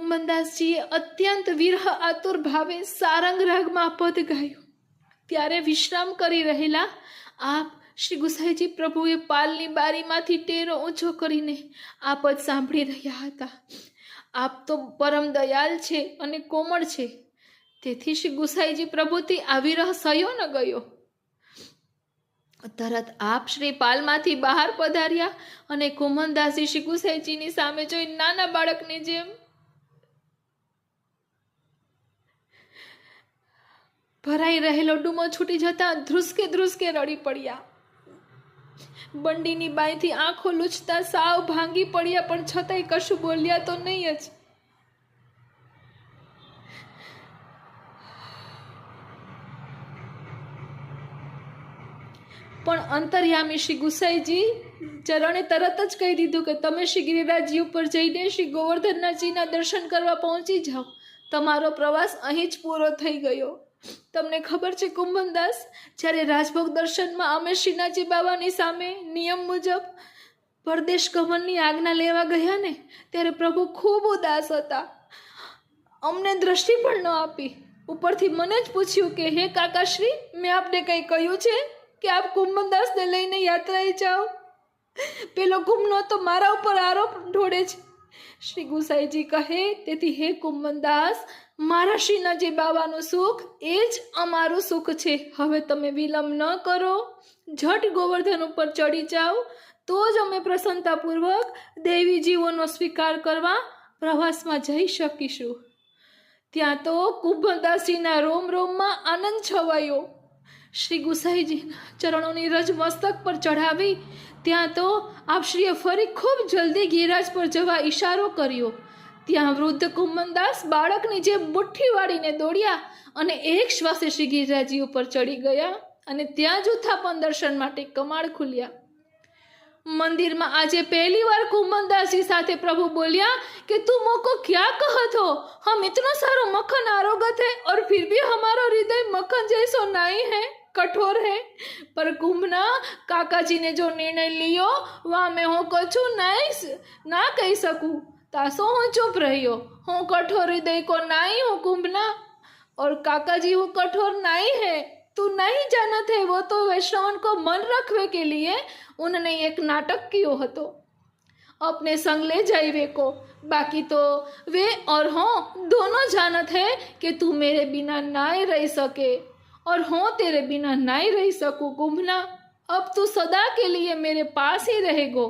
કુંભનદાસજીએ અત્યંત વિરહ આતુર ભાવે સારંગ રાગમાં પદ ગાયું. ત્યારે વિશ્રામ કરી રહેલા આપ શ્રી ગુસાઈજી પ્રભુએ પાલની બારીમાંથી ટેરો ઊંચો કરીને આ પદ સાંભળી રહ્યા હતા. આપ તો પરમ દયાલ છે અને કોમળ છે. તેથી શ્રી ગુસાઈજી પ્રભુથી આ વિરહ સયો ન ગયો. તરત આપ શ્રી પાલમાંથી બહાર પધાર્યા અને કુમનદાસી શ્રી ગુસાઈજીની સામે જોઈ નાના બાળકની જેમ ભરાઈ રહેલો ડૂમો છૂટી જતા ધ્રુસકે ધ્રુસકે રડી પડ્યા. બંડીની બાંયથી આંખો લૂછતા સાવ ભાંગી પડ્યા, પણ છતાંય કશું બોલ્યા તો નહીં જ. પણ અંતર્યામી શ્રી ગુસાઈજી ચરણે તરત જ કહી દીધું કે તમે શ્રી ગિરિરાજજી ઉપર જઈને શ્રી ગોવર્ધનનાથજીના દર્શન કરવા પહોંચી જાઓ. તમારો પ્રવાસ અહીં જ પૂરો થઈ ગયો. તમને ખબર છે કુંભનદાસ? જ્યારે રાજભોગ દર્શનમાં અમે શ્રીનાથજી બાબાની સામે નિયમ મુજબ પરદેશ ગમનની આજ્ઞા લેવા ગયા ને, ત્યારે પ્રભુ ખૂબ ઉદાસ હતા. અમને દ્રષ્ટિ પણ ન આપી. ઉપરથી મને જ પૂછ્યું કે, હે કાકાશ્રી, મેં આપને કંઈ કહ્યું છે કે આપ કુંભનદાસને લઈને યાત્રાએ જાઓ? પેલો ગુમનો તો મારા ઉપર આરોપ ઢોળે છે. શ્રી ગુસાઈજી કહે, તેથી હે કુંભનદાસ મારા શ્રીનાજી બાબાનું સુખ એ જ અમારું સુખ છે. હવે તમે વિલંબ ન કરો. ઝટ ગોવર્ધન ઉપર ચડી જાઓ. તો જ અમે પ્રસન્નતાપૂર્વક દેવી જીવોનો સ્વીકાર કરવા પ્રવાસમાં જઈ શકીશું. ત્યાં તો કુંભદાસીના રોમ રોમમાં આનંદ છવાયો. શ્રી ગુસાઈજીના ચરણોની રજ મસ્તક પર ચઢાવી, ત્યાં તો આપશ્રીએ ફરી ખૂબ જલ્દી ગિરિરાજ પર જવા ઈશારો કર્યો. ત્યાં વૃદ્ધ કુંમનદાસ બાળકની જે મુઠ્ઠી વાળીને દોડ્યા અને એક શ્વાસે શ્રી ગિરિરાજી ઉપર ચડી ગયા અને ત્યાં જ ઉત્થાપન દર્શન માટે કમાળ ખુલ્યા. મંદિરમાં આજે પહેલી વાર કુંભનદાસજી સાથે પ્રભુ બોલ્યા કે, તું મોકો ક્યાં કહતો હમ, ઇતનો સારો મખન આરોગત હૈ ઓર ફિર ભી હમારો હૃદય મખન જૈસો નહીં હૈ. है कठोर है पर कुंभना काका जी ने जो निर्णय लियो वहाँ मैं હું કછું નહીં ના કહી શકું તાસો હું ચૂપ રહ્યો હું કઠોર હૃદય को नहीं हूँ कुंभना और काका जी वो कठोर नहीं है तू नहीं जानत है वो तो वैष्णवन को मन रखने के लिए उन्होंने एक नाटक किया હતો अपने संग ले जाइए को बाकी तो वे और हों दोनों जानत है कि तू मेरे बिना नाए रह सके और हों तेरे बिना नाए रह सकूं कुंभना अब तू सदा के लिए मेरे पास ही रहेगो